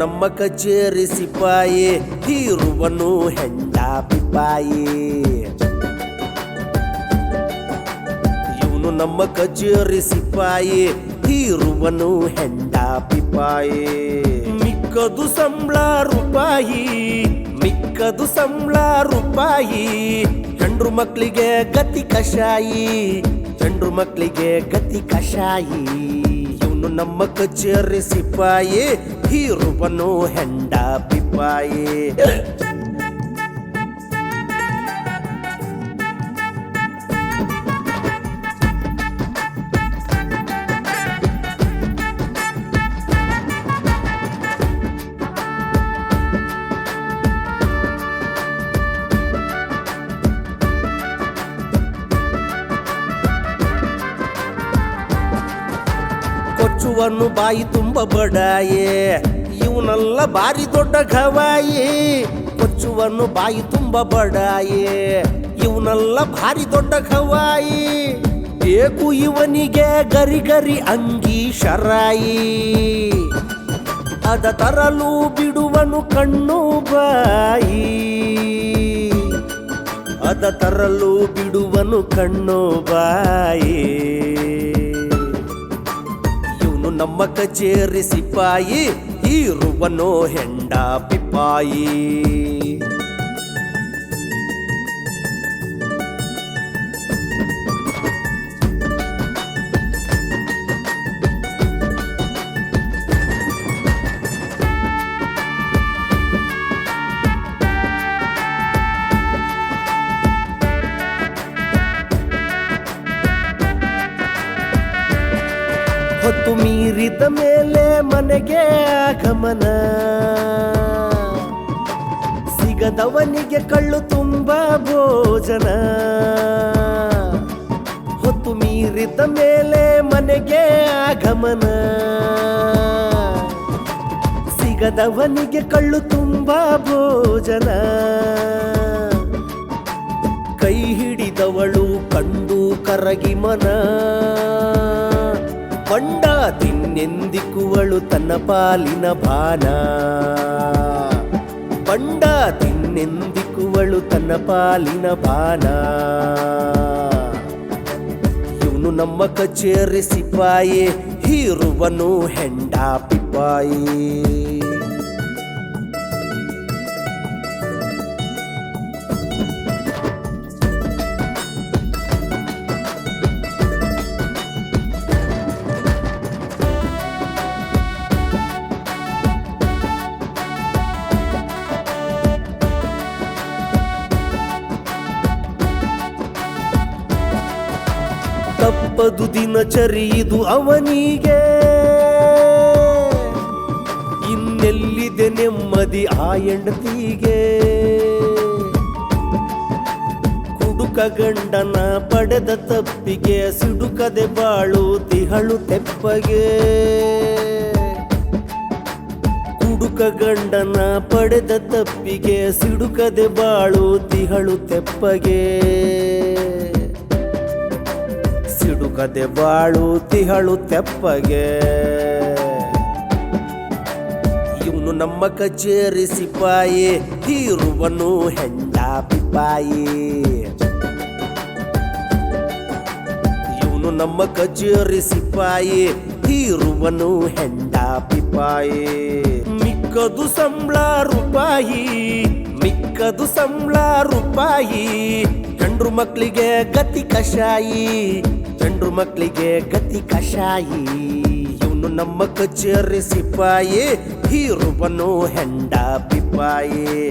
ನಮ್ಮ ಕಚೇರಿ ಸಿಪಾಯಿ, ಹೀರುವನು ಹೆಂಡ ಪಿಪಾಯಿ. ಇವನು ನಮ್ಮ ಕಚೇರಿ ಸಿಪಾಯಿ, ಹೀರುವನು ಹೆಂಡ ಪಿಪಾಯಿ. ಮಿಕ್ಕದು ಸಂಬಳ ರೂಪಾಯಿ, ಮಿಕ್ಕದು ಸಂಬಳ ರೂಪಾಯಿ. ಹೆಂಡ್ರು ಮಕ್ಕಳಿಗೆ ಗತಿ ಕಷಾಯಿ ಹೆಂಡ್ರು ಮಕ್ಕಳಿಗೆ ಗತಿ ಕಷಾಯಿ. ಇವನು ನಮ್ಮ ಕಚೇರಿ ಸಿಪಾಯಿ ಹೀರುವನು ಹೆಂಡ ಪಿಪಾಯಿ ಕೊಚ್ಚುವನ್ನು ಬಾಯಿ ತುಂಬ ಬಡಾಯೆ. ಇವನಲ್ಲ ಬಾರಿ ದೊಡ್ಡ ಗವಾಯಿ ಕೊಚ್ಚುವನ್ನು ಬಾಯಿ ತುಂಬ ಬಡಾಯೆ. ಇವನಲ್ಲ ಭಾರಿ ದೊಡ್ಡ ಗವಾಯಿ ಬೇಕು ಇವನಿಗೆ ಗರಿ ಗರಿ ಅಂಗಿ ಶರಾಯಿ. ಅದ ತರಲು ಬಿಡುವನು ಕಣ್ಣು ಬಾಯಿ. ಅದ ತರಲು ಬಿಡುವನು ಕಣ್ಣು ಬಾಯಿ. ನಮ್ಮ ಕಚೇರಿ ಸಿಪಾಯಿ ಹೀರುವನೋ ಹೆಂಡ ಪಿಪಾಯಿ. ಹೊತ್ತು ಮೀರಿದ ಮೇಲೆ ಮನೆಗೆ ಆಗಮನ. ಸಿಗದವನಿಗೆ ಕಳ್ಳು ತುಂಬ ಭೋಜನ. ಹೊತ್ತು ಮೀರಿದ ಮೇಲೆ ಮನೆಗೆ ಆಗಮನ. ಸಿಗದವನಿಗೆ ಕಳ್ಳು ತುಂಬ ಭೋಜನ. ಕೈ ಹಿಡಿದವಳು ಕಂಡು ಕರಗಿ ಮನ. ಬಂಡ ತಿನ್ನೆಂದಿಕ್ಕುವಳು ತನ್ನ ಪಾಲಿನ ಬಾನ ಬಂಡ ತಿನ್ನೆಂದಿಕ್ಕುವಳು ತನ್ನ ಪಾಲಿನ ಬಾನ ಇವನು ನಮ್ಮ ಕಚೇರಿ ಸಿಪಾಯಿ, ಹೀರುವನು ಹೆಂಡ ಪಿಪಾಯಿ. ತಪ್ಪದು ದಿನಚರಿಯಿದು ಅವನಿಗೆ. ಇನ್ನೆಲ್ಲಿದೆ ನೆಮ್ಮದಿ ಆ ಎಂಡತಿಗೆ ಕುಡುಕ ಗಂಡನ ಪಡೆದ ತಪ್ಪಿಗೆ ಸಿಡುಕದೆ ಬಾಳು ತಿಹಳು ತೆಪ್ಪಗೆ. ಕುಡುಕ ಗಂಡನ ಪಡೆದ ತಪ್ಪಿಗೆ ಸಿಡುಕದೆ ಬಾಳು ತಿಹಳು ತೆಪ್ಪಗೆ. ಸಿಡುಕದೆ ಬಾಳು ತಿಹಳು ತೆಪ್ಪಗೆ. ಇವನು ನಮ್ಮ ಕಚೇರಿ ಸಿಪಾಯಿ ಹೀರುವನು ಹೆಂಡ ಪಿಪಾಯಿ. ಇವನು ನಮ್ಮ ಕಚೇರಿ ಸಿಪಾಯಿ ಹೀರುವನು ಹೆಂಡ ಪಿಪಾಯಿ. ಮಿಕ್ಕದು ಸಂಬಳ ರೂಪಾಯಿ, ಮಿಕ್ಕದು ಸಂಬಳ ರೂಪಾಯಿ, ಗಂಡ್ರು ಮಕ್ಕಳಿಗೆ ಗತಿ ಕಷಾಯಿ ಗಂಡ್ರು ಮಕ್ಕಳಿಗೆ ಗತಿ ಕಷಾಯಿ. ಇವನು ನಮ್ಮ ಕಚೇರಿ ಸಿಪಾಯಿ. ಹೀರುಬನು ಹೆಂಡ ಪಿಪಾಯಿ